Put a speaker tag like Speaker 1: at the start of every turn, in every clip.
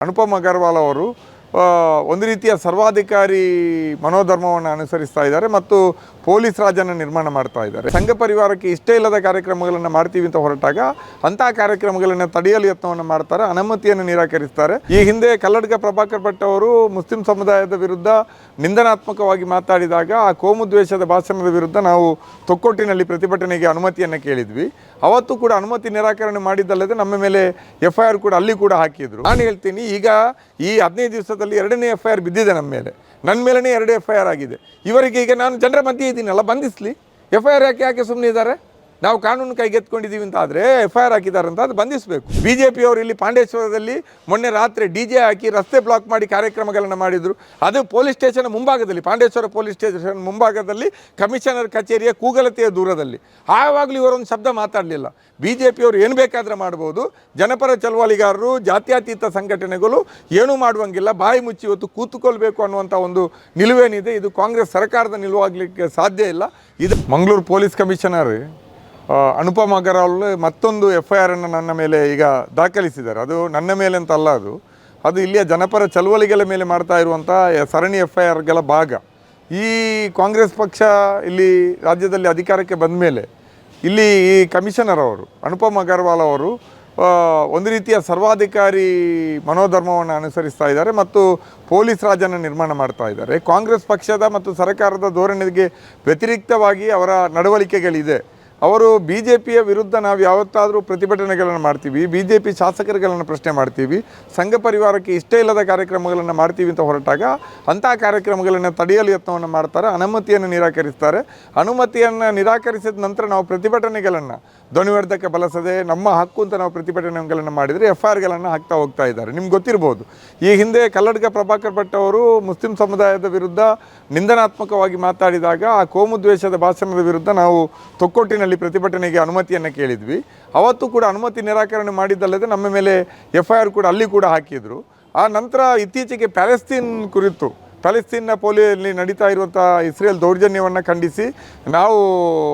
Speaker 1: ಅನುಪಮ್ ಅಗರ್ವಾಲ್ ಅವರು ಆ, ಒಂದು ರೀತಿಯ ಸರ್ವಾಧಿಕಾರಿ ಮನೋಧರ್ಮವನ್ನು ಅನುಸರಿಸ್ತಾ ಇದ್ದಾರೆ ಮತ್ತು ಪೊಲೀಸ್ ರಾಜನ ನಿರ್ಮಾಣ ಮಾಡ್ತಾ ಇದ್ದಾರೆ. ಸಂಘ ಪರಿವಾರಕ್ಕೆ ಇಷ್ಟೇ ಇಲ್ಲದ ಕಾರ್ಯಕ್ರಮಗಳನ್ನು ಮಾಡ್ತೀವಿ ಅಂತ ಹೊರಟಾಗ ಅಂತಹ ಕಾರ್ಯಕ್ರಮಗಳನ್ನು ತಡೆಯಲು ಯತ್ನವನ್ನು ಮಾಡ್ತಾರೆ, ಅನುಮತಿಯನ್ನು ನಿರಾಕರಿಸ್ತಾರೆ. ಈ ಹಿಂದೆ ಕಲ್ಲಡ್ಗ ಪ್ರಭಾಕರ್ ಭಟ್ ಅವರು ಮುಸ್ಲಿಂ ಸಮುದಾಯದ ವಿರುದ್ಧ ನಿಂದನಾತ್ಮಕವಾಗಿ ಮಾತಾಡಿದಾಗ ಆ ಕೋಮು ದ್ವೇಷದ ಭಾಷಣದ ವಿರುದ್ಧ ನಾವು ತೊಕ್ಕೊಟ್ಟಿನಲ್ಲಿ ಪ್ರತಿಭಟನೆಗೆ ಅನುಮತಿಯನ್ನು ಕೇಳಿದ್ವಿ. ಅವತ್ತು ಕೂಡ ಅನುಮತಿ ನಿರಾಕರಣೆ ಮಾಡಿದ್ದಲ್ಲದೆ ನಮ್ಮ ಮೇಲೆ ಎಫ್ ಐ ಆರ್ ಕೂಡ ಅಲ್ಲಿ ಕೂಡ ಹಾಕಿದ್ರು. ನಾನು ಹೇಳ್ತೀನಿ, ಈಗ ಈ ಹದಿನೈದು ದಿವಸದಲ್ಲಿ ಎರಡನೇ ಎಫ್ ಐ ಆರ್ ಬಿದ್ದಿದೆ ನಮ್ಮ ಮೇಲೆ. ನನ್ನ ಮೇಲೇ ಎರಡು ಎಫ್ ಐ ಆರ್ ಆಗಿದೆ. ಇವರಿಗೆ ಈಗ ನಾನು ಜನರ ಮಧ್ಯೆ ಇದ್ದೀನಲ್ಲ, ಬಂಧಿಸಲಿ. ಎಫ್ ಐ ಆರ್ ಯಾಕೆ ಯಾಕೆ ಸುಮ್ಮನೆ ಇದ್ದಾರೆ? ನಾವು ಕಾನೂನು ಕೈಗೆತ್ಕೊಂಡಿದ್ದೀವಿ ಅಂತ ಆದರೆ ಎಫ್ ಐ ಆರ್ ಹಾಕಿದ್ದಾರೆ ಅಂತ ಅದು ಬಂಧಿಸಬೇಕು. ಬಿ ಜೆ ಪಿಯವರು ಇಲ್ಲಿ ಪಾಂಡೇಶ್ವರದಲ್ಲಿ ಮೊನ್ನೆ ರಾತ್ರಿ ಡಿ ಜೆ ಹಾಕಿ ರಸ್ತೆ ಬ್ಲಾಕ್ ಮಾಡಿ ಕಾರ್ಯಕ್ರಮಗಳನ್ನು ಮಾಡಿದರು. ಅದು ಪೊಲೀಸ್ ಸ್ಟೇಷನ್ ಮುಂಭಾಗದಲ್ಲಿ, ಪಾಂಡೇಶ್ವರ ಪೊಲೀಸ್ ಸ್ಟೇಷನ್ ಮುಂಭಾಗದಲ್ಲಿ ಕಮಿಷನರ್ ಕಚೇರಿಯ ಕೂಗಲತೆಯ ದೂರದಲ್ಲಿ. ಆವಾಗಲೂ ಇವರೊಂದು ಶಬ್ದ ಮಾತಾಡಲಿಲ್ಲ. ಬಿ ಜೆ ಪಿಯವರು ಏನು ಬೇಕಾದರೆ ಮಾಡ್ಬೋದು. ಜನಪರ ಚಳವಳಿಗಾರರು, ಜಾತ್ಯತೀತ ಸಂಘಟನೆಗಳು ಏನೂ ಮಾಡುವಂಗಿಲ್ಲ. ಬಾಯಿ ಮುಚ್ಚಿ ಇವತ್ತು ಕೂತುಕೊಳ್ಬೇಕು ಅನ್ನುವಂಥ ಒಂದು ನಿಲುವೇನಿದೆ. ಇದು ಕಾಂಗ್ರೆಸ್ ಸರ್ಕಾರದ ನಿಲುವಾಗಲಿಕ್ಕೆ ಸಾಧ್ಯ ಇಲ್ಲ. ಇದು ಮಂಗಳೂರು ಪೊಲೀಸ್ ಕಮಿಷನರ್ ಅನುಪಮ್ ಅಗರ್ವಾಲ್ ಮತ್ತೊಂದು ಎಫ್ ಐ ಆರನ್ನು ನನ್ನ ಮೇಲೆ ಈಗ ದಾಖಲಿಸಿದ್ದಾರೆ. ಅದು ನನ್ನ ಮೇಲೆ ಅಂತ ಅಲ್ಲ ಅದು. ಅದು ಇಲ್ಲಿಯ ಜನಪರ ಚಳುವಳಿಗಳ ಮೇಲೆ ಮಾಡ್ತಾ ಇರುವಂಥ ಸರಣಿ ಎಫ್ ಐ ಆರ್ಗಳ ಭಾಗ. ಈ ಕಾಂಗ್ರೆಸ್ ಪಕ್ಷ ಇಲ್ಲಿ ರಾಜ್ಯದಲ್ಲಿ ಅಧಿಕಾರಕ್ಕೆ ಬಂದ ಮೇಲೆ ಇಲ್ಲಿ ಈ ಕಮಿಷನರ್ ಅವರು, ಅನುಪಮ್ ಅಗರ್ವಾಲ್ ಅವರು ಒಂದು ರೀತಿಯ ಸರ್ವಾಧಿಕಾರಿ ಮನೋಧರ್ಮವನ್ನು ಅನುಸರಿಸ್ತಾ ಇದ್ದಾರೆ ಮತ್ತು ಪೊಲೀಸ್ ರಾಜನ ನಿರ್ಮಾಣ ಮಾಡ್ತಾ ಇದ್ದಾರೆ. ಕಾಂಗ್ರೆಸ್ ಪಕ್ಷದ ಮತ್ತು ಸರ್ಕಾರದ ಧೋರಣೆಗೆ ವ್ಯತಿರಿಕ್ತವಾಗಿ ಅವರ ನಡವಳಿಕೆಗಳಿದೆ. ಅವರು ಬಿ ಜೆ ಪಿಯ ವಿರುದ್ಧ ನಾವು ಯಾವತ್ತಾದರೂ ಪ್ರತಿಭಟನೆಗಳನ್ನು ಮಾಡ್ತೀವಿ ಬಿ ಜೆ ಪಿ ಶಾಸಕರುಗಳನ್ನು ಪ್ರಶ್ನೆ ಮಾಡ್ತೀವಿ, ಸಂಘ ಪರಿವಾರಕ್ಕೆ ಇಷ್ಟ ಇಲ್ಲದ ಕಾರ್ಯಕ್ರಮಗಳನ್ನು ಮಾಡ್ತೀವಿ ಅಂತ ಹೊರಟಾಗ ಅಂಥ ಕಾರ್ಯಕ್ರಮಗಳನ್ನು ತಡೆಯಲು ಯತ್ನವನ್ನು ಮಾಡ್ತಾರೆ, ಅನುಮತಿಯನ್ನು ನಿರಾಕರಿಸ್ತಾರೆ. ಅನುಮತಿಯನ್ನು ನಿರಾಕರಿಸಿದ ನಂತರ ನಾವು ಪ್ರತಿಭಟನೆಗಳನ್ನು, ಧ್ವನಿವರ್ಧಕ ಬಳಸದೆ ನಮ್ಮ ಹಕ್ಕು ಅಂತ ನಾವು ಪ್ರತಿಭಟನೆಗಳನ್ನು ಮಾಡಿದರೆ ಎಫ್ ಆರ್ಗಳನ್ನು ಹಾಕ್ತಾ ಹೋಗ್ತಾ ಇದ್ದಾರೆ. ನಿಮ್ಗೆ ಗೊತ್ತಿರ್ಬೋದು, ಈ ಹಿಂದೆ ಕಲ್ಲಡ್ಕ ಪ್ರಭಾಕರ್ ಭಟ್ ಅವರು ಮುಸ್ಲಿಂ ಸಮುದಾಯದ ವಿರುದ್ಧ ನಿಂದನಾತ್ಮಕವಾಗಿ ಮಾತಾಡಿದಾಗ ಆ ಕೋಮುದ್ವೇಷದ ಭಾಷಣದ ವಿರುದ್ಧ ನಾವು ತೊಕ್ಕೊಟ್ಟಿನಲ್ಲಿ ಪ್ರತಿಭಟನೆಗೆ ಅನುಮತಿಯನ್ನು ಕೇಳಿದ್ವಿ. ಅವತ್ತು ಕೂಡ ಅನುಮತಿ ನಿರಾಕರಣೆ ಮಾಡಿದ್ದಲ್ಲದೆ ನಮ್ಮ ಮೇಲೆ ಎಫ್ ಐ ಆರ್ ಕೂಡ ಅಲ್ಲಿ ಕೂಡ ಹಾಕಿದರು. ಆ ನಂತರ ಇತ್ತೀಚೆಗೆ ಪ್ಯಾಲೆಸ್ತೀನ್ ಕುರಿತು ಪ್ಯಾಲೆಸ್ತೀನ್ನ ಪೋಲಿಯಲ್ಲಿ ನಡೀತಾ ಇರುವಂಥ ಇಸ್ರೇಲ್ ದೌರ್ಜನ್ಯವನ್ನು ಖಂಡಿಸಿ ನಾವು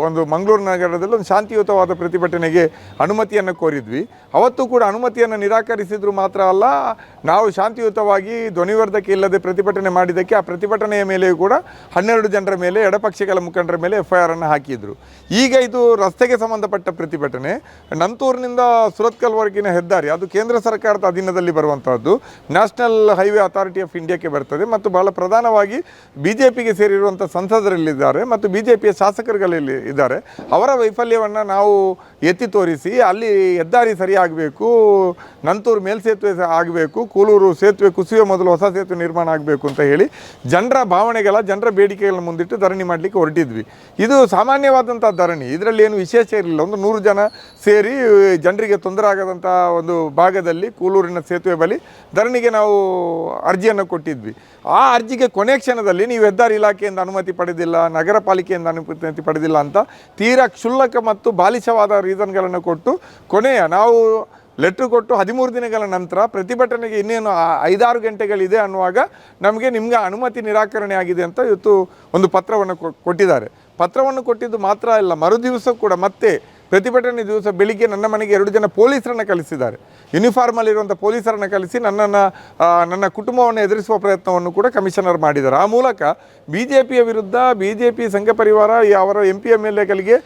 Speaker 1: ಒಂದು ಮಂಗಳೂರು ನಗರದಲ್ಲಿ ಒಂದು ಶಾಂತಿಯುತವಾದ ಪ್ರತಿಭಟನೆಗೆ ಅನುಮತಿಯನ್ನು ಕೋರಿದ್ವಿ. ಅವತ್ತು ಕೂಡ ಅನುಮತಿಯನ್ನು ನಿರಾಕರಿಸಿದ್ರು ಮಾತ್ರ ಅಲ್ಲ, ನಾವು ಶಾಂತಿಯುತವಾಗಿ ಧ್ವನಿವರ್ಧಕ ಇಲ್ಲದೆ ಪ್ರತಿಭಟನೆ ಮಾಡಿದ್ದಕ್ಕೆ ಆ ಪ್ರತಿಭಟನೆಯ ಮೇಲೆಯೂ ಕೂಡ ಹನ್ನೆರಡು ಜನರ ಮೇಲೆ, ಎಡಪಕ್ಷಗಳ ಮುಖಂಡರ ಮೇಲೆ ಎಫ್ ಐ ಆರನ್ನು ಹಾಕಿದ್ರು. ಈಗ ಇದು ರಸ್ತೆಗೆ ಸಂಬಂಧಪಟ್ಟ ಪ್ರತಿಭಟನೆ. ನಂತೂರಿನಿಂದ ಸುರತ್ಕಲ್ವರೆಗಿನ ಹೆದ್ದಾರಿ, ಅದು ಕೇಂದ್ರ ಸರ್ಕಾರದ ಅಧೀನದಲ್ಲಿ ಬರುವಂಥದ್ದು ನ್ಯಾಷನಲ್ ಹೈವೇ ಅಥಾರಿಟಿ ಆಫ್ ಇಂಡಿಯಾಕ್ಕೆ ಬರ್ತದೆ ಮತ್ತು ಬಹಳ ಪ್ರಧಾನವಾಗಿ ಬಿ ಜೆ ಪಿಗೆ ಸೇರಿರುವಂಥ ಸಂಸದರಲ್ಲಿದ್ದಾರೆ ಮತ್ತು ಬಿ ಜೆ ಪಿಯ ಶಾಸಕರುಗಳಲ್ಲಿ ಇದ್ದಾರೆ. ಅವರ ವೈಫಲ್ಯವನ್ನು ನಾವು ಎತ್ತಿ ತೋರಿಸಿ, ಅಲ್ಲಿ ಹೆದ್ದಾರಿ ಸರಿಯಾಗಬೇಕು, ನಂತೂರು ಮೇಲ್ಸೇತುವೆ ಆಗಬೇಕು ಕೂಲೂರು ಸೇತುವೆ ಕುಸಿಯುವ ಮೊದಲು ಹೊಸ ಸೇತುವೆ ನಿರ್ಮಾಣ ಆಗಬೇಕು ಅಂತ ಹೇಳಿ ಜನರ ಭಾವನೆಗಳ, ಜನರ ಬೇಡಿಕೆಗಳನ್ನ ಮುಂದಿಟ್ಟು ಧರಣಿ ಮಾಡಲಿಕ್ಕೆ ಹೊರಟಿದ್ವಿ. ಇದು ಸಾಮಾನ್ಯವಾದಂಥ ಧರಣಿ. ಇದರಲ್ಲಿ ಏನು ವಿಶೇಷ ಇರಲಿಲ್ಲ. ಒಂದು ನೂರು ಜನ ಸೇರಿ ಜನರಿಗೆ ತೊಂದರೆ ಆಗದಂಥ ಒಂದು ಭಾಗದಲ್ಲಿ ಕೂಲೂರಿನ ಸೇತುವೆ ಬಳಿ ಧರಣಿಗೆ ನಾವು ಅರ್ಜಿಯನ್ನು ಕೊಟ್ಟಿದ್ವಿ. ಆ ಅರ್ಜಿಗೆ ಕೊನೆ ಕ್ಷಣದಲ್ಲಿ ನೀವು ಹೆದ್ದಾರಿ ಇಲಾಖೆಯಿಂದ ಅನುಮತಿ ಪಡೆದಿಲ್ಲ, ನಗರ ಪಾಲಿಕೆಯಿಂದ ಅನುಮತಿ ಪಡೆದಿಲ್ಲ ಅಂತ ತೀರಾ ಕ್ಷುಲ್ಲಕ ಮತ್ತು ಬಾಲಿಶವಾದ ರೀಸನ್ಗಳನ್ನು ಕೊಟ್ಟು ಕೊನೆಯ ನಾವು ಲೆಟ್ರ್ ಕೊಟ್ಟು ಹದಿಮೂರು ದಿನಗಳ ನಂತರ ಪ್ರತಿಭಟನೆಗೆ ಇನ್ನೇನು ಐದಾರು ಗಂಟೆಗಳಿದೆ ಅನ್ನುವಾಗ ನಮಗೆ ನಿಮಗೆ ಅನುಮತಿ ನಿರಾಕರಣೆ ಆಗಿದೆ ಅಂತ ಇವತ್ತು ಒಂದು ಪತ್ರವನ್ನು ಕೊಟ್ಟಿದ್ದಾರೆ. ಪತ್ರವನ್ನು ಕೊಟ್ಟಿದ್ದು ಮಾತ್ರ ಅಲ್ಲ, ಮರುದಿವಸ ಕೂಡ ಮತ್ತೆ ಪ್ರತಿಭಟನೆ ದಿವಸ ಬೆಳಿಗ್ಗೆ ನನ್ನ ಮನೆಗೆ ಎರಡು ಜನ ಪೊಲೀಸರನ್ನು ಕಲಿಸಿದ್ದಾರೆ ಯೂನಿಫಾರ್ಮಲ್ಲಿರುವಂಥ ಪೊಲೀಸರನ್ನು ಕಲಿಸಿ ನನ್ನನ್ನು ನನ್ನ ಕುಟುಂಬವನ್ನು ಎದುರಿಸುವ ಪ್ರಯತ್ನವನ್ನು ಕೂಡ ಕಮಿಷನರ್ ಮಾಡಿದ್ದಾರೆ. ಆ ಮೂಲಕ ಬಿ ಜೆ ಪಿಯ ವಿರುದ್ಧ B J P Sangh Parivar ಅವರ ಎಂ ಪಿ ಎಂ ಎಲ್ ಎಗಳಿಗೆ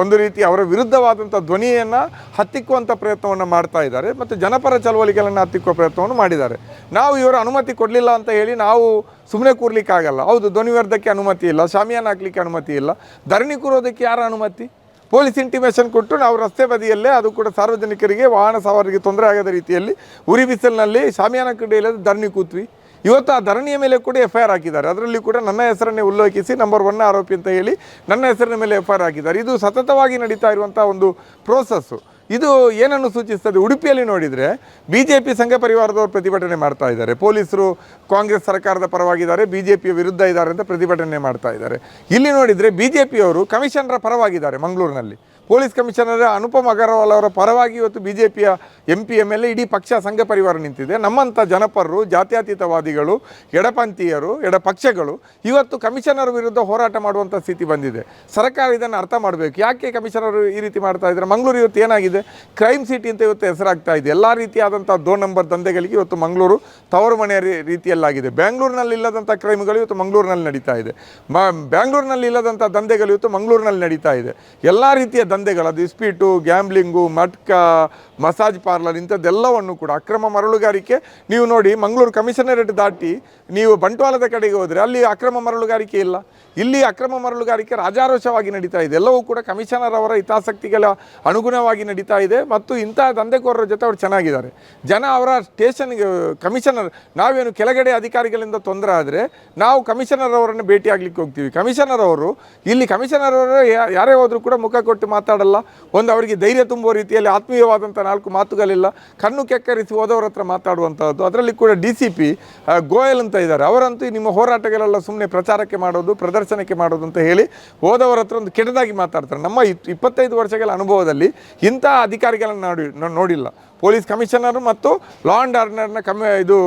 Speaker 1: ಒಂದು ರೀತಿ ಅವರ ವಿರುದ್ಧವಾದಂಥ ಧ್ವನಿಯನ್ನು ಹತ್ತಿಕ್ಕುವಂಥ ಪ್ರಯತ್ನವನ್ನು ಮಾಡ್ತಾ ಇದ್ದಾರೆ ಮತ್ತು ಜನಪರ ಚಳವಳಿಗಳನ್ನು ಹತ್ತಿಕ್ಕುವ ಪ್ರಯತ್ನವನ್ನು ಮಾಡಿದ್ದಾರೆ. ನಾವು ಇವರು ಅನುಮತಿ ಕೊಡಲಿಲ್ಲ ಅಂತ ಹೇಳಿ ನಾವು ಸುಮ್ಮನೆ ಕೂರ್ಲಿಕ್ಕಾಗಲ್ಲ. ಹೌದು, ಧ್ವನಿವರ್ಧಕ್ಕೆ ಅನುಮತಿ ಇಲ್ಲ, ಶಾಮಿಯಾನ ಹಾಕ್ಲಿಕ್ಕೆ ಅನುಮತಿ ಇಲ್ಲ. ಧರಣಿ ಕೂರೋದಕ್ಕೆ ಯಾರ ಅನುಮತಿ? ಪೊಲೀಸ್ ಇಂಟಿಮೇಷನ್ ಕೊಟ್ಟು ನಾವು ರಸ್ತೆ ಬದಿಯಲ್ಲೇ ಅದು ಕೂಡ ಸಾರ್ವಜನಿಕರಿಗೆ ವಾಹನ ಸವಾರರಿಗೆ ತೊಂದರೆ ಆಗದ ರೀತಿಯಲ್ಲಿ ಉರಿ ಬಿಸಿಲಿನಲ್ಲಿ ಶಾಮಿಯಾನ ಕ್ರೀಡೆಯಲ್ಲಿ ಧರಣಿ ಕೂತ್ವಿ. ಇವತ್ತು ಆ ಧರಣಿಯ ಮೇಲೆ ಕೂಡ ಎಫ್ ಐ ಆರ್ ಹಾಕಿದ್ದಾರೆ. ಅದರಲ್ಲಿ ಕೂಡ ನನ್ನ ಹೆಸರನ್ನೇ ಉಲ್ಲೇಖಿಸಿ ನಂಬರ್ ಒನ್ ಆರೋಪಿ ಅಂತ ಹೇಳಿ ನನ್ನ ಹೆಸರಿನ ಮೇಲೆ ಎಫ್ ಐ ಆರ್ ಹಾಕಿದ್ದಾರೆ. ಇದು ಸತತವಾಗಿ ನಡೀತಾ ಇರುವಂಥ ಒಂದು ಪ್ರೋಸೆಸ್ಸು ಇದು ಏನನ್ನು ಸೂಚಿಸ್ತದೆ? ಉಡುಪಿಯಲ್ಲಿ ನೋಡಿದರೆ ಬಿ ಜೆ ಪಿ ಸಂಘ ಪರಿವಾರದವರು ಪ್ರತಿಭಟನೆ ಮಾಡ್ತಾ ಇದ್ದಾರೆ. ಪೊಲೀಸರು ಕಾಂಗ್ರೆಸ್ ಸರ್ಕಾರದ ಪರವಾಗಿದ್ದಾರೆ ಬಿ ಜೆ ಪಿಯ ವಿರುದ್ಧ ಇದ್ದಾರೆ ಅಂತ ಪ್ರತಿಭಟನೆ ಮಾಡ್ತಾ ಇದ್ದಾರೆ. ಇಲ್ಲಿ ನೋಡಿದರೆ ಬಿ ಜೆ ಪಿಯವರು ಕಮಿಷನರ ಪರವಾಗಿದ್ದಾರೆ ಮಂಗಳೂರಿನಲ್ಲಿ. ಪೊಲೀಸ್ ಕಮಿಷನರ್ ಅನುಪಮ್ ಅಗರ್ವಾಲ್ ಅವರ ಪರವಾಗಿ ಇವತ್ತು ಬಿ ಜೆ ಪಿಯ M P M L A ಇಡೀ ಪಕ್ಷ ಸಂಘ ಪರಿವಾರ ನಿಂತಿದೆ. ನಮ್ಮಂಥ ಜನಪರರು, ಜಾತ್ಯತೀತವಾದಿಗಳು, ಎಡಪಂಥೀಯರು, ಎಡಪಕ್ಷಗಳು ಇವತ್ತು ಕಮಿಷನರ್ ವಿರುದ್ಧ ಹೋರಾಟ ಮಾಡುವಂಥ ಸ್ಥಿತಿ ಬಂದಿದೆ. ಸರ್ಕಾರ ಇದನ್ನು ಅರ್ಥ ಮಾಡಬೇಕು. ಯಾಕೆ ಕಮಿಷನರ್ ಈ ರೀತಿ ಮಾಡ್ತಾ ಇದ್ದಾರೆ? ಮಂಗಳೂರು ಇವತ್ತು ಏನಾಗಿದೆ? ಕ್ರೈಮ್ ಸಿಟಿ ಅಂತ ಇವತ್ತು ಹೆಸರಾಗ್ತಾ ಇದೆ. ಎಲ್ಲ ರೀತಿಯಾದಂಥ ದೋ ನಂಬರ್ ದಂಧೆಗಳಿಗೆ ಇವತ್ತು ಮಂಗಳೂರು ತವರು ಮನೆಯ ರೀತಿಯಲ್ಲಾಗಿದೆ. ಬೆಂಗಳೂರಿನಲ್ಲಿ ಇಲ್ಲದಂಥ ಕ್ರೈಮ್ಗಳು ಇವತ್ತು ಮಂಗಳೂರಿನಲ್ಲಿ ನಡೀತಾ ಇದೆ. ಬ್ಯಾಂಗ್ಳೂರಿನಲ್ಲಿ ಇಲ್ಲದಂಥ ದಂಧೆಗಳು ಇವತ್ತು ಮಂಗಳೂರಿನಲ್ಲಿ ನಡೀತಾ ಇದೆ. ಎಲ್ಲ ರೀತಿಯ ದಂಧೆಗಳು ಇಸ್ಪೀಟು ಗ್ಯಾಮ್ಲಿಂಗು ಮಟ್ಕ, ಮಸಾಜ್ ಪಾರ್ಲರ್ ಇಂಥದ್ದೆಲ್ಲವನ್ನು ಕೂಡ ಅಕ್ರಮ ಮರಳುಗಾರಿಕೆ. ನೀವು ನೋಡಿ ಮಂಗಳೂರು ಕಮಿಷನರೇಟ್ ದಾಟಿ ನೀವು ಬಂಟ್ವಾಳದ ಕಡೆಗೆ ಹೋದರೆ ಅಲ್ಲಿ ಅಕ್ರಮ ಮರಳುಗಾರಿಕೆ ಇಲ್ಲ. ಇಲ್ಲಿ ಅಕ್ರಮ ಮರಳುಗಾರಿಕೆ ರಾಜಾರೋಷವಾಗಿ ನಡೀತಾ ಇದೆ. ಎಲ್ಲವೂ ಕೂಡ ಕಮಿಷನರ್ ಅವರ ಹಿತಾಸಕ್ತಿಗಳ ಅನುಗುಣವಾಗಿ ನಡೀತಾ ಇದೆ ಮತ್ತು ಇಂತಹ ದಂಧೆಕೋರರ ಜೊತೆ ಅವರು ಚೆನ್ನಾಗಿದ್ದಾರೆ. ಜನ ಅವರ ಸ್ಟೇಷನ್ಗೆ ಕಮಿಷನರ್, ನಾವೇನು ಕೆಳಗಡೆ ಅಧಿಕಾರಿಗಳಿಂದ ತೊಂದರೆ ಆದರೆ ನಾವು ಕಮಿಷನರ್ ಅವರನ್ನು ಭೇಟಿ ಆಗ್ಲಿಕ್ಕೆ ಹೋಗ್ತೀವಿ. ಕಮಿಷನರ್ ಅವರು ಇಲ್ಲಿ ಕಮಿಷನರ್ ಅವರು ಯಾರೇ ಹೋದರೂ ಕೂಡ ಮುಖ ಕೊಟ್ಟು ಮಾತಾಡಲ್ಲ. ಒಂದು ಅವರಿಗೆ ಧೈರ್ಯ ತುಂಬುವ ರೀತಿಯಲ್ಲಿ ಆತ್ಮೀಯವಾದಂಥ ನಾಲ್ಕು ಮಾತುಗಳಿಲ್ಲ. ಕಣ್ಣು ಕೆಕ್ಕರಿಸಿ ಹೋದವರ ಹತ್ರ ಮಾತಾಡುವಂಥದ್ದು ಅದರಲ್ಲಿ ಕೂಡ ಡಿ ಸಿ ಪಿ ಗೋಯಲ್ ಅಂತ ಇದ್ದಾರೆ. ಅವರಂತೂ ನಿಮ್ಮ ಹೋರಾಟಗಳೆಲ್ಲ ಸುಮ್ಮನೆ ಪ್ರಚಾರಕ್ಕೆ ಮಾಡೋದು ಪ್ರದರ್ಶನಕ್ಕೆ ಮಾಡೋದು ಅಂತ ಹೇಳಿ ಹೋದವರ ಹತ್ರ ಒಂದು ಕೆಟ್ಟದಾಗಿ ಮಾತಾಡ್ತಾರೆ. ನಮ್ಮ ಇಪ್- ಇಪ್ಪತ್ತೈದು ವರ್ಷಗಳ ಅನುಭವದಲ್ಲಿ ಇಂಥ ಅಧಿಕಾರಿಗಳನ್ನು ನೋಡಿ ನೋಡಿಲ್ಲ. ಪೊಲೀಸ್ ಕಮಿಷನರ್ ಮತ್ತು ಲಾ ಆ್ಯಂಡ್ ಆರ್ಡರ್ನ ಇದು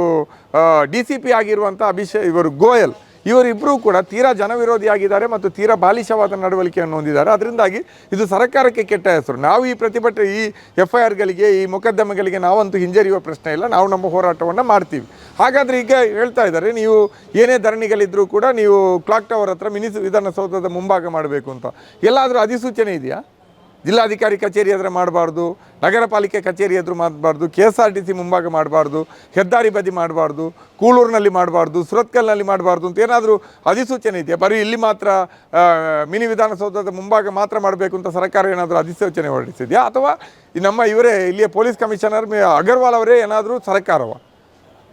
Speaker 1: ಡಿ ಸಿ ಪಿ ಆಗಿರುವಂಥ ಅಭಿಷೇಕ್ ಇವರು ಗೋಯಲ್. ಇವರಿಬ್ಬರೂ ಕೂಡ ತೀರಾ ಜನವಿರೋಧಿಯಾಗಿದ್ದಾರೆ ಮತ್ತು ತೀರಾ ಬಾಲಿಶವಾದ ನಡವಳಿಕೆಯನ್ನು ಹೊಂದಿದ್ದಾರೆ. ಅದರಿಂದಾಗಿ ಇದು ಸರ್ಕಾರಕ್ಕೆ ಕೆಟ್ಟ ಹೆಸರು. ನಾವು ಈ ಪ್ರತಿಭಟನೆ, ಈ ಎಫ್ ಐ ಆರ್ಗಳಿಗೆ ಈ ಮೊಕದ್ದಮೆಗಳಿಗೆ ನಾವಂತೂ ಹಿಂಜರಿಯುವ ಪ್ರಶ್ನೆ ಇಲ್ಲ. ನಾವು ನಮ್ಮ ಹೋರಾಟವನ್ನು ಮಾಡ್ತೀವಿ. ಹಾಗಾದರೆ ಈಗ ಹೇಳ್ತಾ ಇದ್ದಾರೆ, ನೀವು ಏನೇ ಧರಣಿಗಳಿದ್ದರೂ ಕೂಡ ನೀವು ಕ್ಲಾಕ್ ಟವರ್ ಹತ್ರ ಮಿನಿಸ್ ವಿಧಾನಸೌಧದ ಮುಂಭಾಗ ಮಾಡಬೇಕು ಅಂತ. ಎಲ್ಲಾದರೂ ಅಧಿಸೂಚನೆ ಇದೆಯಾ? ಜಿಲ್ಲಾಧಿಕಾರಿ ಕಚೇರಿ ಎದುರು ಮಾಡಬಾರ್ದು ನಗರ ಪಾಲಿಕೆ ಕಚೇರಿ ಎದುರು ಮಾಡಬಾರ್ದು K S R T C ಮುಂಭಾಗ ಮಾಡಬಾರ್ದು, ಹೆದ್ದಾರಿ ಬದಿ ಮಾಡಬಾರ್ದು, ಕೂಳೂರಿನಲ್ಲಿ ಮಾಡಬಾರ್ದು, ಸುರತ್ಕಲ್ನಲ್ಲಿ ಮಾಡಬಾರ್ದು ಅಂತ ಏನಾದರೂ ಅಧಿಸೂಚನೆ ಇದೆಯಾ? ಬರೀ ಇಲ್ಲಿ ಮಾತ್ರ ಮಿನಿ ವಿಧಾನಸೌಧದ ಮುಂಭಾಗ ಮಾತ್ರ ಮಾಡಬೇಕು ಅಂತ ಸರ್ಕಾರ ಏನಾದರೂ ಅಧಿಸೂಚನೆ ಹೊರಡಿಸಿದೆಯಾ? ಅಥವಾ ನಮ್ಮ ಇವರೇ ಇಲ್ಲಿಯ ಪೊಲೀಸ್ ಕಮಿಷನರ್ ಅಗರ್ವಾಲ್ ಅವರೇ ಏನಾದರೂ ಸರ್ಕಾರವ?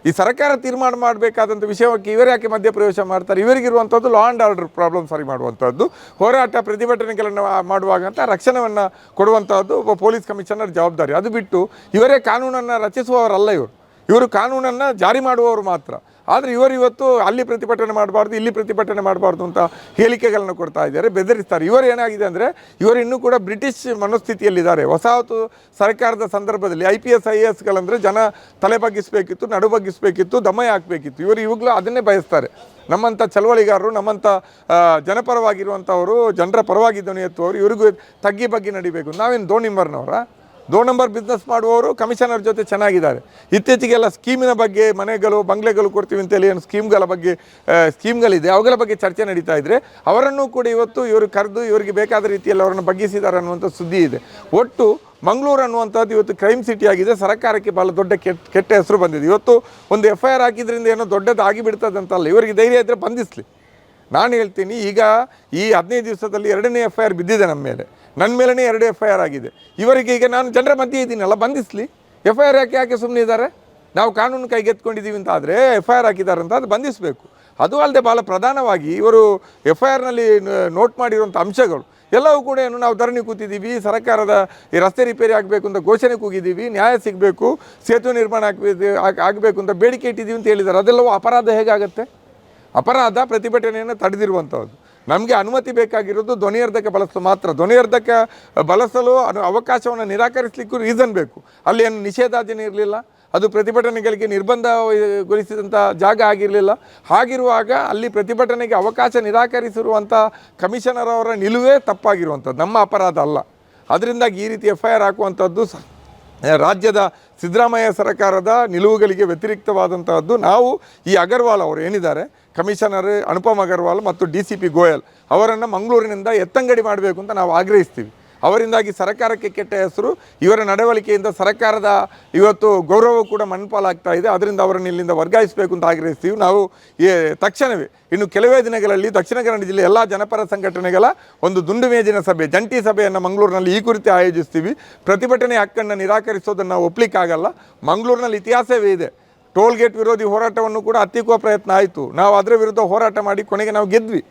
Speaker 1: ಈ ಸರ್ಕಾರ ತೀರ್ಮಾನ ಮಾಡಬೇಕಾದಂಥ ವಿಷಯಕ್ಕೆ ಇವರು ಯಾಕೆ ಮಧ್ಯಪ್ರವೇಶ ಮಾಡ್ತಾರೆ? ಇವರಿಗಿರುವಂಥದ್ದು ಲಾ ಆ್ಯಂಡ್ ಆರ್ಡರ್ ಪ್ರಾಬ್ಲಮ್ ಸರಿ ಮಾಡುವಂಥದ್ದು. ಹೋರಾಟ ಪ್ರತಿಭಟನೆಗಳನ್ನು ಮಾಡುವಾಗ ಅಂತ ರಕ್ಷಣೆಯನ್ನು ಕೊಡುವಂಥದ್ದು ಒಬ್ಬ ಪೊಲೀಸ್ ಕಮಿಷನರ್ ಜವಾಬ್ದಾರಿ. ಅದು ಬಿಟ್ಟು ಇವರೇ ಕಾನೂನನ್ನು ರಚಿಸುವವರಲ್ಲ ಇವರು. ಇವರು ಕಾನೂನನ್ನು ಜಾರಿ ಮಾಡುವವರು ಮಾತ್ರ. ಆದರೆ ಇವರು ಇವತ್ತು ಅಲ್ಲಿ ಪ್ರತಿಭಟನೆ ಮಾಡಬಾರ್ದು, ಇಲ್ಲಿ ಪ್ರತಿಭಟನೆ ಮಾಡಬಾರ್ದು ಅಂತ ಹೇಳಿಕೆಗಳನ್ನು ಕೊಡ್ತಾ ಇದ್ದಾರೆ, ಬೆದರಿಸ್ತಾರೆ. ಇವರು ಏನಾಗಿದೆ ಅಂದರೆ, ಇವರು ಇನ್ನೂ ಕೂಡ ಬ್ರಿಟಿಷ್ ಮನೋಸ್ಥಿತಿಯಲ್ಲಿದ್ದಾರೆ. ವಸಾಹತು ಸರ್ಕಾರದ ಸಂದರ್ಭದಲ್ಲಿ I P S I A ಎಸ್ಗಳಂದರೆ ಜನ ತಲೆ ಬಗ್ಗಿಸಬೇಕಿತ್ತು ನಡು ಬಗ್ಗಿಸಬೇಕಿತ್ತು ದಮಯ ಹಾಕಬೇಕಿತ್ತು ಇವರು ಇವಾಗಲೂ ಅದನ್ನೇ ಬಯಸ್ತಾರೆ. ನಮ್ಮಂಥ ಚಳವಳಿಗಾರರು ನಮ್ಮಂಥ ಜನಪರವಾಗಿರುವಂಥವರು ಜನರ ಪರವಾಗಿ ಎತ್ತುವವರು, ಇವ್ರಿಗೂ ತಗ್ಗಿ ಬಗ್ಗಿ ನಡಿಬೇಕು. ನಾವೇನು ದೋಣಿಂಬರ್ನವರ ದೋ ನಂಬರ್ ಬಿಸ್ನೆಸ್ ಮಾಡುವವರು ಕಮಿಷನರ್ ಜೊತೆ ಚೆನ್ನಾಗಿದ್ದಾರೆ. ಇತ್ತೀಚೆಗೆಲ್ಲ ಸ್ಕೀಮಿನ ಬಗ್ಗೆ ಮನೆಗಳು, ಬಂಗ್ಲೆಗಳು ಕೊಡ್ತೀವಿ ಅಂತೇಳಿ ಏನು ಸ್ಕೀಮ್ಗಳ ಬಗ್ಗೆ ಸ್ಕೀಮ್ಗಳಿದೆ ಅವುಗಳ ಬಗ್ಗೆ ಚರ್ಚೆ ನಡೀತಾ ಇದ್ದರೆ ಅವರನ್ನು ಕೂಡ ಇವತ್ತು ಇವರು ಕರೆದು ಇವರಿಗೆ ಬೇಕಾದ ರೀತಿಯಲ್ಲಿ ಅವರನ್ನು ಬಗ್ಗಿಸಿದ್ದಾರೆ ಅನ್ನುವಂಥ ಸುದ್ದಿ ಇದೆ. ಒಟ್ಟು ಮಂಗಳೂರು ಅನ್ನುವಂಥದ್ದು ಇವತ್ತು ಕ್ರೈಮ್ ಸಿಟಿ ಆಗಿದೆ. ಸರ್ಕಾರಕ್ಕೆ ಬಹಳ ದೊಡ್ಡ ಕೆಟ್ಟ ಕೆಟ್ಟ ಹೆಸರು ಬಂದಿದೆ. ಇವತ್ತು ಒಂದು ಎಫ್ ಐ ಆರ್ ಹಾಕಿದ್ರಿಂದ ಏನೋ ದೊಡ್ಡದು ಆಗಿಬಿಡ್ತದೆ ಅಂತಲ್ಲ ಇವರಿಗೆ ಧೈರ್ಯ ಇದ್ದರೆ ಬಂಧಿಸಲಿ. ನಾನು ಹೇಳ್ತೀನಿ, ಈಗ ಈ ಹದಿನೈದು ದಿವಸದಲ್ಲಿ ಎರಡನೇ ಎಫ್ ಐ ಆರ್ ಬಿದ್ದಿದೆ ನಮ್ಮ ಮೇಲೆ. ನನ್ನ ಮೇಲೇ ಎರಡು ಎಫ್ ಐ ಆರ್ ಆಗಿದೆ. ಇವರಿಗೆ ಈಗ ನಾನು ಜನರ ಮಧ್ಯೆ ಇದ್ದೀನಲ್ಲ ಬಂಧಿಸಲಿ. ಎಫ್ ಐ ಆರ್ ಯಾಕೆ ಯಾಕೆ ಸುಮ್ಮನೆ ಇದ್ದಾರೆ? ನಾವು ಕಾನೂನು ಕೈಗೆತ್ಕೊಂಡಿದ್ದೀವಿ ಅಂತ ಆದರೆ ಎಫ್ ಐ ಆರ್ ಹಾಕಿದ್ದಾರೆ ಅಂತ ಅದು ಬಂಧಿಸಬೇಕು. ಅದು ಅಲ್ಲದೆ ಭಾಳ ಪ್ರಧಾನವಾಗಿ ಇವರು ಎಫ್ ಐ ಆರ್ನಲ್ಲಿ ನೋಟ್ ಮಾಡಿರುವಂಥ ಅಂಶಗಳು, ಎಲ್ಲವೂ ಕೂಡ ಏನು ನಾವು ಧರಣಿ ಕೂತಿದ್ದೀವಿ, ಸರ್ಕಾರದ ಈ ರಸ್ತೆ ರಿಪೇರಿ ಆಗಬೇಕು ಅಂತ ಘೋಷಣೆ ಕೂಗಿದ್ದೀವಿ, ನ್ಯಾಯ ಸಿಗಬೇಕು ಸೇತುವೆ ನಿರ್ಮಾಣ ಆಗಬೇಕು ಆಗಬೇಕು ಅಂತ ಬೇಡಿಕೆ ಇಟ್ಟಿದ್ದೀವಿ ಅಂತ ಹೇಳಿದ್ದಾರೆ. ಅದೆಲ್ಲವೂ ಅಪರಾಧ ಹೇಗಾಗತ್ತೆ? ಅಪರಾಧ ಪ್ರತಿಭಟನೆಯನ್ನು ತಡೆದಿರುವಂಥದ್ದು. ನಮಗೆ ಅನುಮತಿ ಬೇಕಾಗಿರೋದು ಧ್ವನಿಯರ್ಧಕ ಬಳಸಲು ಮಾತ್ರ. ಧ್ವನಿಯರ್ಧಕ ಬಳಸಲು ಅನು, ಅವಕಾಶವನ್ನು ನಿರಾಕರಿಸಲಿಕ್ಕೂ ರೀಸನ್ ಬೇಕು. ಅಲ್ಲಿ ಏನು ನಿಷೇಧಾಜ್ಞೆ ಇರಲಿಲ್ಲ, ಅದು ಪ್ರತಿಭಟನೆಗಳಿಗೆ ನಿರ್ಬಂಧಗೊಳಿಸಿದಂಥ ಜಾಗ ಆಗಿರಲಿಲ್ಲ. ಹಾಗಿರುವಾಗ ಅಲ್ಲಿ ಪ್ರತಿಭಟನೆಗೆ ಅವಕಾಶ ನಿರಾಕರಿಸಿರುವಂಥ ಕಮಿಷನರ್ ಅವರ ನಿಲುವೇ ತಪ್ಪಾಗಿರುವಂಥದ್ದು, ನಮ್ಮ ಅಪರಾಧ ಅಲ್ಲ. ಅದರಿಂದಾಗಿ ಈ ರೀತಿ ಎಫ್ ಐ ಆರ್ ಹಾಕುವಂಥದ್ದು ರಾಜ್ಯದ ಸಿದ್ದರಾಮಯ್ಯ ಸರ್ಕಾರದ ನಿಲುವುಗಳಿಗೆ ವ್ಯತಿರಿಕ್ತವಾದಂಥದ್ದು ನಾವು ಈ ಅಗರ್ವಾಲ್ ಅವರು ಏನಿದ್ದಾರೆ ಕಮಿಷನರ್ ಅನುಪಮ್ ಅಗರ್ವಾಲ್ ಮತ್ತು ಡಿ ಸಿ ಪಿ ಗೋಯಲ್ ಅವರನ್ನು ಮಂಗಳೂರಿನಿಂದ ಎತ್ತಂಗಡಿ ಮಾಡಬೇಕು ಅಂತ ನಾವು ಆಗ್ರಹಿಸ್ತೀವಿ. ಅವರಿಂದಾಗಿ ಸರ್ಕಾರಕ್ಕೆ ಕೆಟ್ಟ ಹೆಸರು, ಇವರ ನಡವಳಿಕೆಯಿಂದ ಸರ್ಕಾರದ ಇವತ್ತು ಗೌರವ ಕೂಡ ಮಣ್ಪಾಲಾಗ್ತಾ ಇದೆ. ಅದರಿಂದ ಅವರನ್ನು ಇಲ್ಲಿಂದ ವರ್ಗಾಯಿಸಬೇಕು ಅಂತ ಆಗ್ರಹಿಸ್ತೀವಿ. ನಾವು ತಕ್ಷಣವೇ, ಇನ್ನು ಕೆಲವೇ ದಿನಗಳಲ್ಲಿ ದಕ್ಷಿಣ ಕನ್ನಡ ಜಿಲ್ಲೆ ಎಲ್ಲ ಜನಪರ ಸಂಘಟನೆಗಳ ಒಂದು ದುಂಡು ಮೇಜಿನ ಸಭೆ, ಜಂಟಿ ಸಭೆಯನ್ನು ಮಂಗಳೂರಿನಲ್ಲಿ ಈ ಕುರಿತು ಆಯೋಜಿಸ್ತೀವಿ. ಪ್ರತಿಭಟನೆ ಹಕ್ಕನ್ನು ನಿರಾಕರಿಸೋದನ್ನು ನಾವು ಒಪ್ಪಲಿಕ್ಕಾಗಲ್ಲ ಮಂಗಳೂರಿನಲ್ಲಿ ಇತಿಹಾಸವೇ ಇದೆ. ಟೋಲ್ ಗೇಟ್ ವಿರೋಧಿ ಹೋರಾಟವನ್ನು ಕೂಡ ಹತ್ತಿಕ್ಕುವ ಪ್ರಯತ್ನ ಆಯಿತು. ನಾವು ಅದರ ವಿರುದ್ಧ ಹೋರಾಟ ಮಾಡಿ ಕೊನೆಗೆ ನಾವು ಗೆದ್ವಿ.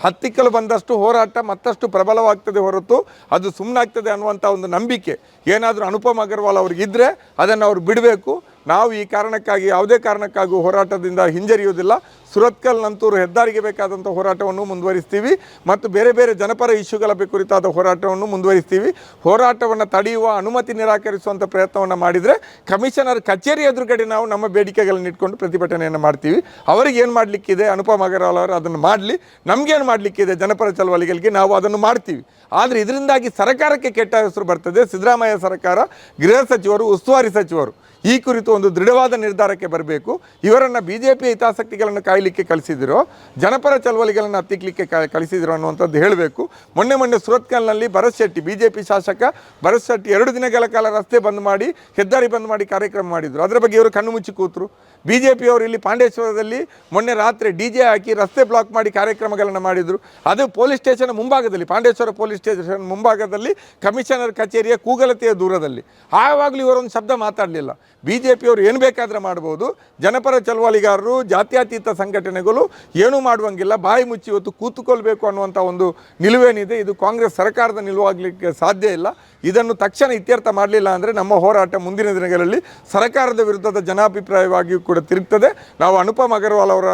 Speaker 1: ಹತ್ತಿಕ್ಕಲು ಬಂದಷ್ಟು ಹೋರಾಟ ಮತ್ತಷ್ಟು ಪ್ರಬಲವಾಗ್ತದೆ ಹೊರತು ಅದು ಸುಮ್ಮನಾಗ್ತದೆ ಅನ್ನುವಂಥ ಒಂದು ನಂಬಿಕೆ. ಏನಾದರೂ ಅನುಪಮ್ ಅಗರ್ವಾಲ್ ಅವ್ರಿಗಿದ್ದರೆ ಅದನ್ನು ಅವ್ರು ಬಿಡಬೇಕು. ನಾವು ಈ ಕಾರಣಕ್ಕಾಗಿ, ಯಾವುದೇ ಕಾರಣಕ್ಕಾಗಿ ಹೋರಾಟದಿಂದ ಹಿಂಜರಿಯುವುದಿಲ್ಲ. ಸುರತ್ಕಲ್ ನಂತೂರು ಹೆದ್ದಾರಿಗೆ ಬೇಕಾದಂಥ ಹೋರಾಟವನ್ನು ಮುಂದುವರಿಸ್ತೀವಿ ಮತ್ತು ಬೇರೆ ಬೇರೆ ಜನಪರ ಇಶ್ಯೂಗಳ ಕುರಿತಾದ ಹೋರಾಟವನ್ನು ಮುಂದುವರಿಸ್ತೀವಿ. ಹೋರಾಟವನ್ನು ತಡೆಯುವ ಅನುಮತಿ ನಿರಾಕರಿಸುವಂಥ ಪ್ರಯತ್ನವನ್ನು ಮಾಡಿದರೆ ಕಮಿಷನರ್ ಕಚೇರಿ ಎದುರುಗಡೆ ನಾವು ನಮ್ಮ ಬೇಡಿಕೆಗಳನ್ನು ಇಟ್ಕೊಂಡು ಪ್ರತಿಭಟನೆಯನ್ನು ಮಾಡ್ತೀವಿ. ಅವರಿಗೆ ಏನು ಮಾಡಲಿಕ್ಕಿದೆ? ಅನುಪಮ ಅಗರ್ವಾಲ್ ಅವರು ಅದನ್ನು ಮಾಡಲಿ. ನಮಗೇನು ಮಾಡಲಿಕ್ಕಿದೆ? ಜನಪರ ಚಳವಳಿಗಳಿಗೆ ನಾವು ಅದನ್ನು ಮಾಡ್ತೀವಿ. ಆದರೆ ಇದರಿಂದಾಗಿ ಸರ್ಕಾರಕ್ಕೆ ಕೆಟ್ಟ ಹೆಸರು ಬರ್ತದೆ. ಸಿದ್ದರಾಮಯ್ಯ ಸರ್ಕಾರ, ಗೃಹ ಸಚಿವರು, ಉಸ್ತುವಾರಿ ಸಚಿವರು ಈ ಕುರಿತು ಒಂದು ದೃಢವಾದ ನಿರ್ಧಾರಕ್ಕೆ ಬರಬೇಕು. ಇವರನ್ನು ಬಿಜೆಪಿ ಹಿತಾಸಕ್ತಿಗಳನ್ನು ಕಾಯಲಿಕ್ಕೆ ಕಳಿಸಿದಿರೋ, ಜನಪರ ಚಳವಳಿಗಳನ್ನು ಹತ್ತಿಕ್ಲಿಕ್ಕೆ ಕಳಿಸಿದ್ರು ಅನ್ನುವಂಥದ್ದು ಹೇಳಬೇಕು. ಮೊನ್ನೆ ಮೊನ್ನೆ ಸುರತ್ಕಲ್ನಲ್ಲಿ Bharat Shetty B J P ಶಾಸಕ ಭರತ್ ಶೆಟ್ಟಿ ಎರಡು ದಿನಗಳ ಕಾಲ ರಸ್ತೆ ಬಂದ್ ಮಾಡಿ, ಹೆದ್ದಾರಿ ಬಂದ್ ಮಾಡಿ ಕಾರ್ಯಕ್ರಮ ಮಾಡಿದರು. ಅದರ ಬಗ್ಗೆ ಇವರು ಕಣ್ಣು ಮುಚ್ಚಿ ಕೂತರು. ಬಿ ಜೆ ಪಿಯವರು ಇಲ್ಲಿ ಪಾಂಡೇಶ್ವರದಲ್ಲಿ ಮೊನ್ನೆ ರಾತ್ರಿ ಡಿ ಜೆ ಹಾಕಿ ರಸ್ತೆ ಬ್ಲಾಕ್ ಮಾಡಿ ಕಾರ್ಯಕ್ರಮಗಳನ್ನು ಮಾಡಿದರು. ಅದು ಪೊಲೀಸ್ ಸ್ಟೇಷನ್ ಮುಂಭಾಗದಲ್ಲಿ, ಪಾಂಡೇಶ್ವರ ಪೊಲೀಸ್ ಸ್ಟೇಷನ್ ಮುಂಭಾಗದಲ್ಲಿ, ಕಮಿಷನರ್ ಕಚೇರಿಯ ಕೂಗಲತೆಯ ದೂರದಲ್ಲಿ. ಆವಾಗಲೂ ಇವರೊಂದು ಶಬ್ದ ಮಾತಾಡಲಿಲ್ಲ. ಬಿ ಜೆ ಪಿಯವರು ಏನು ಬೇಕಾದರೆ ಮಾಡ್ಬೋದು. ಜನಪರ ಚಳವಳಿಗಾರರು, ಜಾತ್ಯತೀತ ಸಂಘಟನೆಗಳು ಏನೂ ಮಾಡುವಂಗಿಲ್ಲ, ಬಾಯಿ ಮುಚ್ಚಿ ಇವತ್ತು ಕೂತುಕೊಳ್ಬೇಕು ಅನ್ನುವಂಥ ಒಂದು ನಿಲುವೇನಿದೆ. ಇದು ಕಾಂಗ್ರೆಸ್ ಸರ್ಕಾರದ ನಿಲುವಾಗಲಿಕ್ಕೆ ಸಾಧ್ಯ ಇಲ್ಲ. ಇದನ್ನು ತಕ್ಷಣ ಇತ್ಯರ್ಥ ಮಾಡಲಿಲ್ಲ ಅಂದರೆ ನಮ್ಮ ಹೋರಾಟ ಮುಂದಿನ ದಿನಗಳಲ್ಲಿ ಸರ್ಕಾರದ ವಿರುದ್ಧದ ಜನಾಭಿಪ್ರಾಯವಾಗಿಯೂ ಕೂಡ ತಿರುಗ್ತದೆ. ನಾವು ಅನುಪಮ್ ಅಗರ್ವಾಲ್ ಅವರ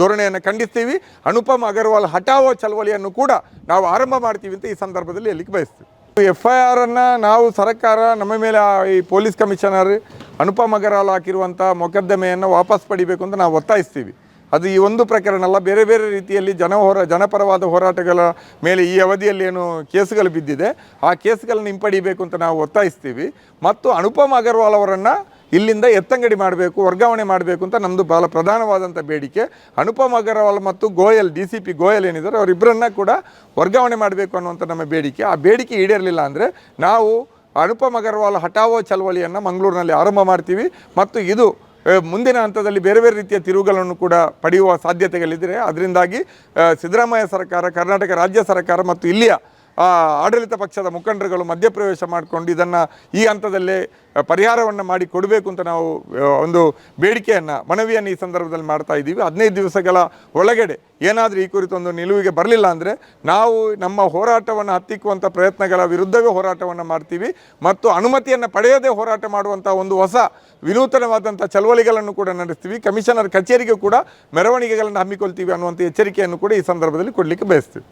Speaker 1: ಧೋರಣೆಯನ್ನು ಖಂಡಿಸ್ತೀವಿ. ಅನುಪಮ್ ಅಗರ್ವಾಲ್ ಹಠಾವೋ ಚಳವಳಿಯನ್ನು ಕೂಡ ನಾವು ಆರಂಭ ಮಾಡ್ತೀವಿ ಅಂತ ಈ ಸಂದರ್ಭದಲ್ಲಿ ಹೇಳಲಿಕ್ಕೆ ಬಯಸ್ತೀವಿ. ಎಫ್ ಐ ಆರನ್ನು ನಾವು ಸರ್ಕಾರ, ನಮ್ಮ ಮೇಲೆ ಈ ಪೊಲೀಸ್ ಕಮಿಷನರ್ ಅನುಪಮ್ ಅಗರ್ವಾಲ್ ಹಾಕಿರುವಂಥ ಮೊಕದ್ದಮೆಯನ್ನು ವಾಪಸ್ ಪಡಿಬೇಕು ಅಂತ ನಾವು ಒತ್ತಾಯಿಸ್ತೀವಿ. ಅದು ಈ ಒಂದು ಪ್ರಕರಣ ಅಲ್ಲ, ಬೇರೆ ಬೇರೆ ರೀತಿಯಲ್ಲಿ ಜನ ಹೋರ, ಜನಪರವಾದ ಹೋರಾಟಗಳ ಮೇಲೆ ಈ ಅವಧಿಯಲ್ಲಿ ಏನು ಕೇಸುಗಳು ಬಿದ್ದಿದೆ, ಆ ಕೇಸುಗಳನ್ನು ಹಿಂಪಡಿಬೇಕು ಅಂತ ನಾವು ಒತ್ತಾಯಿಸ್ತೀವಿ. ಮತ್ತು ಅನುಪಮ್ ಅಗರ್ವಾಲ್ ಅವರನ್ನು ಇಲ್ಲಿಂದ ಎತ್ತಂಗಡಿ ಮಾಡಬೇಕು, ವರ್ಗಾವಣೆ ಮಾಡಬೇಕು ಅಂತ ನಮ್ಮದು ಬಹಳ ಪ್ರಧಾನವಾದಂಥ ಬೇಡಿಕೆ. ಅನುಪಮ್ ಅಗರ್ವಾಲ್ ಮತ್ತು Goyal, D C P Goyal ಏನಿದ್ದಾರೆ ಅವರಿಬ್ಬರನ್ನ ಕೂಡ ವರ್ಗಾವಣೆ ಮಾಡಬೇಕು ಅನ್ನುವಂಥ ನಮ್ಮ ಬೇಡಿಕೆ. ಆ ಬೇಡಿಕೆ ಈಡೇರಲಿಲ್ಲ ಅಂದರೆ ನಾವು ಅನುಪಮ್ ಅಗರ್ವಾಲ್ ಹಠಾವೋ ಚಳವಳಿಯನ್ನು ಮಂಗಳೂರಿನಲ್ಲಿ ಆರಂಭ ಮಾಡ್ತೀವಿ. ಮತ್ತು ಇದು ಮುಂದಿನ ಹಂತದಲ್ಲಿ ಬೇರೆ ಬೇರೆ ರೀತಿಯ ತಿರುವುಗಳನ್ನು ಕೂಡ ಪಡೆಯುವ ಸಾಧ್ಯತೆಗಳಿದ್ದರೆ ಅದರಿಂದಾಗಿ ಸಿದ್ದರಾಮಯ್ಯ ಸರ್ಕಾರ, ಕರ್ನಾಟಕ ರಾಜ್ಯ ಸರ್ಕಾರ ಮತ್ತು ಇಲ್ಲಿಯ ಆಡಳಿತ ಪಕ್ಷದ ಮುಖಂಡರುಗಳು ಮಧ್ಯಪ್ರವೇಶ ಮಾಡಿಕೊಂಡು ಇದನ್ನು ಈ ಹಂತದಲ್ಲೇ ಪರಿಹಾರವನ್ನು ಮಾಡಿ ಕೊಡಬೇಕು ಅಂತ ನಾವು ಒಂದು ಬೇಡಿಕೆಯನ್ನು, ಮನವಿಯನ್ನು ಈ ಸಂದರ್ಭದಲ್ಲಿ ಮಾಡ್ತಾ ಇದ್ದೀವಿ. ಹದಿನೈದು ದಿವಸಗಳ ಒಳಗಡೆ ಏನಾದರೂ ಈ ಕುರಿತು ಒಂದು ನಿಲುವಿಗೆ ಬರಲಿಲ್ಲ ಅಂದರೆ ನಾವು ನಮ್ಮ ಹೋರಾಟವನ್ನು ಹತ್ತಿಕ್ಕುವಂಥ ಪ್ರಯತ್ನಗಳ ವಿರುದ್ಧವೇ ಹೋರಾಟವನ್ನು ಮಾಡ್ತೀವಿ ಮತ್ತು ಅನುಮತಿಯನ್ನು ಪಡೆಯದೇ ಹೋರಾಟ ಮಾಡುವಂಥ ಒಂದು ಹೊಸ ವಿನೂತನವಾದಂಥ ಚಳವಳಿಗಳನ್ನು ಕೂಡ ನಡೆಸ್ತೀವಿ. ಕಮಿಷನರ್ ಕಚೇರಿಗೆ ಕೂಡ ಮೆರವಣಿಗೆಗಳನ್ನು ಹಮ್ಮಿಕೊಳ್ತೀವಿ ಅನ್ನುವಂಥ ಎಚ್ಚರಿಕೆಯನ್ನು ಕೂಡ ಈ ಸಂದರ್ಭದಲ್ಲಿ ಕೊಡಲಿಕ್ಕೆ ಬಯಸ್ತೀವಿ.